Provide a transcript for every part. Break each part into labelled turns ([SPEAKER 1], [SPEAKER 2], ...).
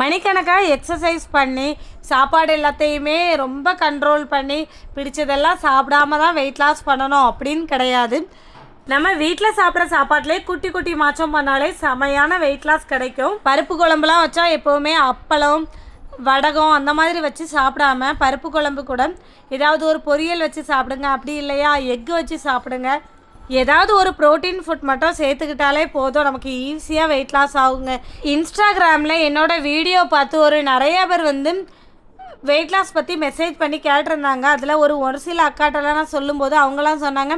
[SPEAKER 1] மணிக்கணக்காக எக்ஸசைஸ் பண்ணி சாப்பாடு எல்லாத்தையுமே ரொம்ப கண்ட்ரோல் பண்ணி பிடிச்சதெல்லாம் சாப்பிடாம தான் வெயிட் லாஸ் பண்ணணும் அப்படின்னு கிடையாது. நம்ம வீட்டில் சாப்பிட்ற சாப்பாட்டிலே குட்டி குட்டி மாற்றம் பண்ணாலே செமையான வெயிட் லாஸ் கிடைக்கும். பருப்பு குழம்புலாம் வச்சா எப்போவுமே அப்பளம் வடகம் அந்த மாதிரி வச்சு சாப்பிடாம பருப்பு குழம்பு கூட ஏதாவது ஒரு பொரியல் வச்சு சாப்பிடுங்க அப்படி இல்லையா? எக்கு வச்சு சாப்பிடுங்க. ஏதாவது ஒரு ப்ரோட்டீன் ஃபுட் மட்டும் சேர்த்துக்கிட்டாலே போதும். நமக்கு ஈஸியாக வெயிட் லாஸ் ஆகுங்க. இன்ஸ்டாகிராமில் என்னோட வீடியோ பார்த்து ஒரு நிறைய பேர் வந்து வெயிட் லாஸ் பற்றி மெசேஜ் பண்ணி கேட்டிருந்தாங்க. அதில் ஒரு ஒரு சில அக்காட்டெல்லாம் நான் சொல்லும்போது அவங்களாம் சொன்னாங்க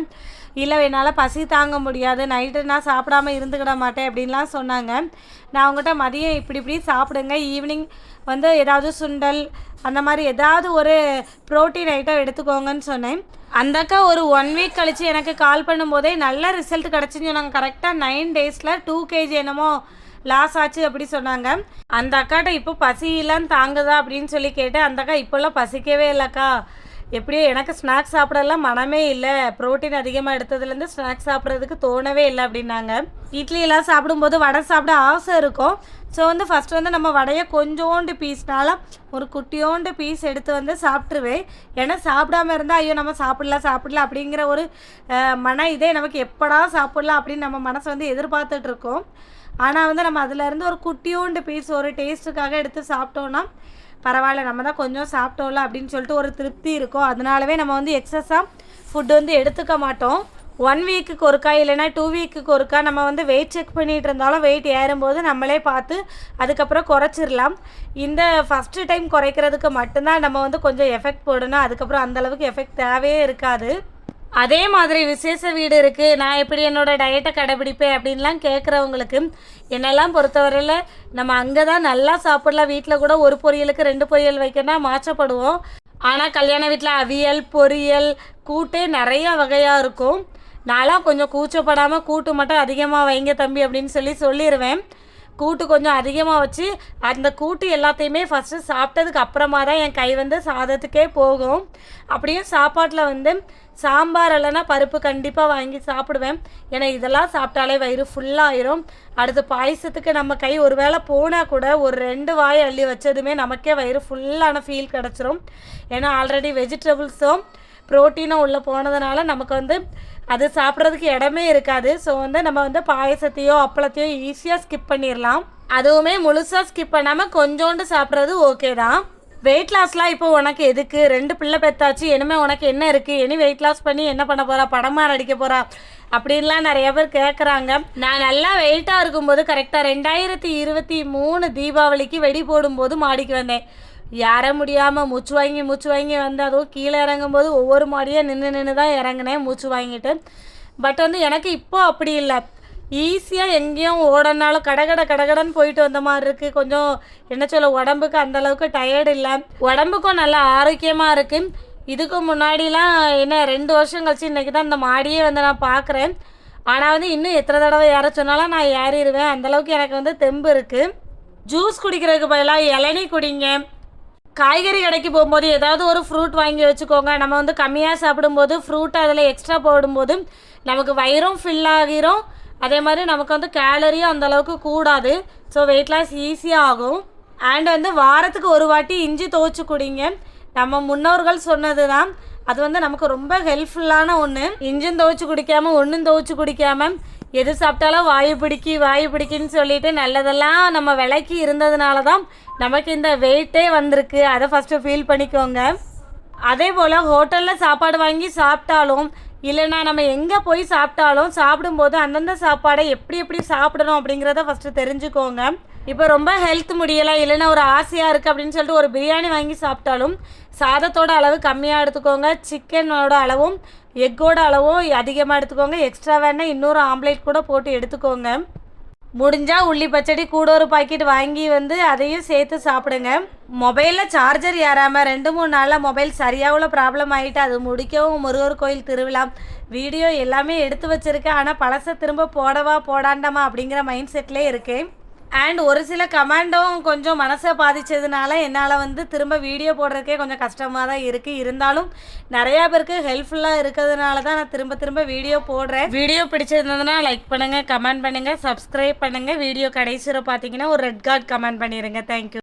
[SPEAKER 1] இல்லை என்னால் பசி தாங்க முடியாது. நைட்டு நான் சாப்பிடாம இருந்துக்கிட மாட்டேன். அப்படின்லாம் சொன்னாங்க. நான் அவங்ககிட்ட மதியம் இப்படி இப்படி சாப்பிடுங்க. ஈவினிங் வந்து ஏதாவது சுண்டல் அந்த மாதிரி ஏதாவது ஒரு ப்ரோட்டீன் ஐட்டம் எடுத்துக்கோங்கன்னு சொன்னேன். அந்த அக்கா ஒரு ஒன் வீக் கழித்து எனக்கு கால் பண்ணும்போதே நல்ல ரிசல்ட் கிடச்சின்னு சொன்னாங்க. கரெக்டாக நைன் டேஸில் டூ கேஜி என்னமோ லாஸ் ஆச்சு அப்படி சொன்னாங்க. அந்த அக்காட்ட இப்போ பசியெல்லாம் தாங்குதா? அப்படின்னு சொல்லி கேட்டேன் அந்த அக்கா இப்போல்லாம் பசிக்கவே இல்லைக்கா. எப்படியோ எனக்கு ஸ்நாக்ஸ் சாப்பிடலாம் மனமே இல்லை. ப்ரோட்டீன் அதிகமாக எடுத்ததுலேருந்து ஸ்நாக்ஸ் சாப்பிட்றதுக்கு தோணவே இல்லை அப்படின்னாங்க. இட்லியெல்லாம் சாப்பிடும்போது வடை சாப்பிட ஆசை இருக்கும். ஸோ வந்து ஃபஸ்ட்டு வந்து நம்ம வடையை கொஞ்சோண்டு பீஸ்னால ஒரு குட்டியோண்டு பீஸ் எடுத்து வந்து சாப்பிட்ருவேன் ஏன்னா சாப்பிடாம இருந்தால் ஐயோ நம்ம சாப்பிடலாம் சாப்பிடலாம் அப்படிங்கிற ஒரு மன இதே நமக்கு எப்படா சாப்பிடலாம் அப்படின்னு நம்ம மனசை வந்து எதிர்பார்த்துட்ருக்கோம் ஆனால் வந்து நம்ம அதுலேருந்து ஒரு குட்டியோண்டு பீஸ் ஒரு டேஸ்ட்டுக்காக எடுத்து சாப்பிட்டோன்னா பரவாயில்ல நம்ம தான் கொஞ்சம் சாப்பிட்டோம்ல அப்படின்னு சொல்லிட்டு ஒரு திருப்தி இருக்கும். அதனாலவே நம்ம வந்து எக்ஸஸாக ஃபுட் வந்து எடுத்துக்க மாட்டோம். ஒன் வீக்குக்கு ஒருக்கா இல்லைன்னா டூ வீக்குக்கு ஒருக்கா நம்ம வந்து வெயிட் செக் பண்ணிகிட்டு இருந்தாலும் வெயிட் ஏறும்போது நம்மளே பார்த்து அதுக்கப்புறம் குறைச்சிடலாம். இந்த ஃபஸ்ட்டு டைம் குறைக்கிறதுக்கு மட்டும்தான் நம்ம வந்து கொஞ்சம் எஃபெக்ட் போடணும். அதுக்கப்புறம் அந்தளவுக்கு எஃபெக்ட் தேவையே இருக்காது. அதே மாதிரி விசேஷ வீடு இருக்குது நான் எப்படி என்னோட டயட்டை கடைபிடிப்பேன் அப்படின்லாம் கேட்குறவங்களுக்கு என்னெல்லாம் பொறுத்தவரையில் நம்ம அங்கே தான் நல்லா சாப்பிடலாம். வீட்டில் கூட ஒரு பொரியலுக்கு ரெண்டு பொரியல் வைக்கணும்னா மாற்றப்படுவோம். ஆனால் கல்யாண வீட்டில் அவியல் பொரியல் கூட்டே நிறைய வகையாக இருக்கும். நான்லாம் கொஞ்சம் கூச்சப்படாமல் கூட்டு மட்டும் அதிகமாக வைங்க தம்பி அப்படின்னு சொல்லி சொல்லிடுவேன் கூட்டு கொஞ்சம் அதிகமாக வச்சு அந்த கூட்டு எல்லாத்தையுமே ஃபஸ்ட்டு சாப்பிட்டதுக்கு அப்புறமா தான் என் கை வந்து சாதத்துக்கே போகும். அப்படியும் சாப்பாட்டில் வந்து சாம்பார் இல்லைன்னா பருப்பு கண்டிப்பாக வாங்கி சாப்பிடுவேன். ஏன்னா இதெல்லாம் சாப்பிட்டாலே வயிறு ஃபுல்லாயிரும் அடுத்து பாயசத்துக்கு நம்ம கை ஒரு வேளை போனால் கூட ஒரு ரெண்டு வாய் அள்ளி வச்சதுமே நமக்கே வயிறு ஃபுல்லான ஃபீல் கிடச்சிரும். ஏன்னா ஆல்ரெடி வெஜிடபிள்ஸும் ப்ரோட்டீனும் உள்ளே போனதுனால நமக்கு வந்து அது சாப்பிட்றதுக்கு இடமே இருக்காது. ஸோ வந்து நம்ம வந்து பாயசத்தையோ அப்பளத்தையோ ஈஸியாக ஸ்கிப் பண்ணிடலாம் அதுவுமே முழுசாக ஸ்கிப் பண்ணாமல் கொஞ்சோண்டு சாப்பிட்றது ஓகே தான். வெயிட் லாஸ்லாம் இப்போ உனக்கு எதுக்கு? ரெண்டு பிள்ளை பெத்தாச்சு இனிமே உனக்கு என்ன இருக்குது இனி வெயிட் லாஸ் பண்ணி என்ன பண்ண போகிறா படமாக நடிக்க போகிறா அப்படின்லாம் நிறைய பேர் கேட்குறாங்க நான் நல்லா வெயிட்டாக இருக்கும்போது கரெக்டாக ரெண்டாயிரத்தி இருபத்தி மூணு தீபாவளிக்கு வெடி போடும்போது மாடிக்கு வந்தேன். ஏற முடியாமல் மூச்சு வாங்கி மூச்சு வாங்கி வந்து அதுவும் கீழே இறங்கும்போது ஒவ்வொரு மாடியாக நின்று நின்று தான் இறங்கினேன் மூச்சு வாங்கிட்டு. பட் வந்து எனக்கு இப்போது அப்படி இல்லை. ஈஸியாக எங்கேயும் ஓடனாலும் கடகட கடகடன்னு போயிட்டு வந்த மாதிரி இருக்குது கொஞ்சம் என்ன சொல்ல உடம்புக்கு அந்தளவுக்கு டயர்டு இல்லை. உடம்புக்கும் நல்லா ஆரோக்கியமாக இருக்குது இதுக்கு முன்னாடிலாம் என்ன ரெண்டு வருஷம் கழிச்சு இன்றைக்கி தான் இந்த மாடியே வந்து நான் பார்க்குறேன் ஆனால் வந்து இன்னும் எத்தனை தடவை ஏற சொன்னாலும் நான் ஏறிடுவேன். அந்தளவுக்கு எனக்கு வந்து தெம்பு இருக்குது ஜூஸ் குடிக்கிறதுக்கு பதிலாக இளநீ குடிங்க. காய்கறி கடைக்கு போகும்போது ஏதாவது ஒரு ஃப்ரூட் வாங்கி வச்சுக்கோங்க. நம்ம வந்து கம்மியாக சாப்பிடும்போது ஃப்ரூட் அதில் எக்ஸ்ட்ரா போடும்போது நமக்கு வயிறும் ஃபில் ஆகிரும். அதே மாதிரி நமக்கு வந்து கேலரியும் அந்த அளவுக்கு கூடாது. ஸோ வெயிட் லாஸ் ஈஸியாக ஆகும். அண்ட் வந்து வாரத்துக்கு ஒரு வாட்டி இஞ்சி துவைச்சி குடிங்க. நம்ம முன்னோர்கள் சொன்னது தான் அது வந்து நமக்கு ரொம்ப ஹெல்ப்ஃபுல்லான ஒன்று இஞ்சும் துவச்சி குடிக்காமல் ஒன்றும் துவைச்சி குடிக்காமல் எது சாப்பிட்டாலும் வாயு பிடிக்கி வாயு பிடிக்குன்னு சொல்லிட்டு நல்லதெல்லாம் நம்ம விலைக்கு இருந்ததுனால தான் நமக்கு இந்த வெயிட்டே வந்திருக்கு. அதை ஃபஸ்ட்டு ஃபீல் பண்ணிக்கோங்க. அதே போல் ஹோட்டலில் சாப்பாடு வாங்கி சாப்பிட்டாலும் இல்லைன்னா நம்ம எங்கே போய் சாப்பிட்டாலும் சாப்பிடும்போது அந்தந்த சாப்பாடை எப்படி எப்படி சாப்பிடணும் அப்படிங்கிறத ஃபஸ்ட்டு தெரிஞ்சுக்கோங்க. இப்போ ரொம்ப ஹெல்த் முடியலை இல்லைன்னா ஒரு ஆசையாக இருக்குது அப்படின்னு சொல்லிட்டு ஒரு பிரியாணி வாங்கி சாப்பிட்டாலும் சாதத்தோட அளவு கம்மியாக எடுத்துக்கோங்க. சிக்கனோட அளவும் எக்கோட அளவும் அதிகமாக எடுத்துக்கோங்க. எக்ஸ்ட்ரா வேணா இன்னொரு ஆம்லேட் கூட போட்டு எடுத்துக்கோங்க. முடிஞ்சால் உள்ளி பச்சடி கூட ஒரு பாக்கெட் வாங்கி வந்து அதையும் சேர்த்து சாப்பிடுங்க. மொபைலில் சார்ஜர் ஏறாமல் ரெண்டு மூணு நாளில் மொபைல் சரியாகவுள்ள ப்ராப்ளம் ஆகிட்டு அது முடிக்கவும் முருகர் கோயில் திருவிழா. வீடியோ எல்லாமே எடுத்து வச்சுருக்கேன். ஆனால் பழசை திரும்ப போடவா போடாண்டாமா அப்படிங்கிற மைண்ட் செட்லேயே இருக்கேன். அண்ட் ஒரு சில கமெண்டும் கொஞ்சம் மனசை பாதிச்சதுனால என்னால் வந்து திரும்ப வீடியோ போடுறதுக்கே கொஞ்சம் கஷ்டமாக தான் இருக்குது இருந்தாலும் நிறையா பேருக்கு ஹெல்ப்ஃபுல்லாக இருக்கிறதுனால தான் நான் திரும்ப திரும்ப வீடியோ போடுறேன். வீடியோ பிடிச்சிருந்ததுன்னா லைக் பண்ணுங்கள் கமெண்ட் பண்ணுங்கள் சப்ஸ்கிரைப் பண்ணுங்கள் வீடியோ கடைசியில் பார்த்தீங்கன்னா ஒரு ரெட் கார்டு கமெண்ட் பண்ணிடுங்க தேங்க்யூ